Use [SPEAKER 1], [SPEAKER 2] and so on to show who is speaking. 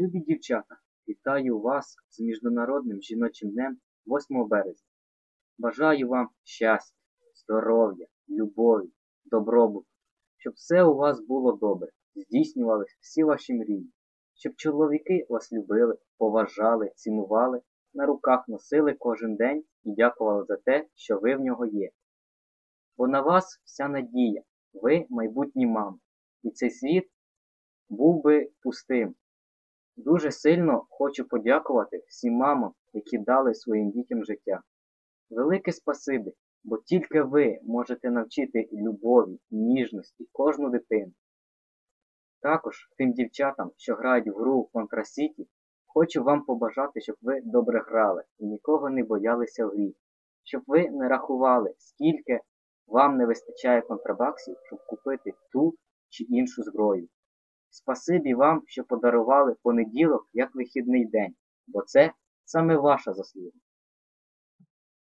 [SPEAKER 1] Любі дівчата, вітаю вас з Міжнародним жіночим днем 8 березня. Бажаю вам щастя, здоров'я, любові, добробуту, щоб все у вас було добре, здійснювались всі ваші мрії, щоб чоловіки вас любили, поважали, цінували, на руках носили кожен день і дякували за те, що ви в нього є. Бо на вас вся надія, ви майбутні мами, і цей світ був би пустим. Дуже сильно хочу подякувати всім мамам, які дали своїм дітям життя. Велике спасибі, бо тільки ви можете навчити любові, ніжності кожну дитину. Також тим дівчатам, що грають в гру City, хочу вам побажати, щоб ви добре грали і нікого не боялися в грі, щоб ви не рахували, скільки вам не вистачає контрабаксів, щоб купити ту чи іншу зброю. Спасибі вам, що подарували понеділок як вихідний день, бо це саме ваша заслуга.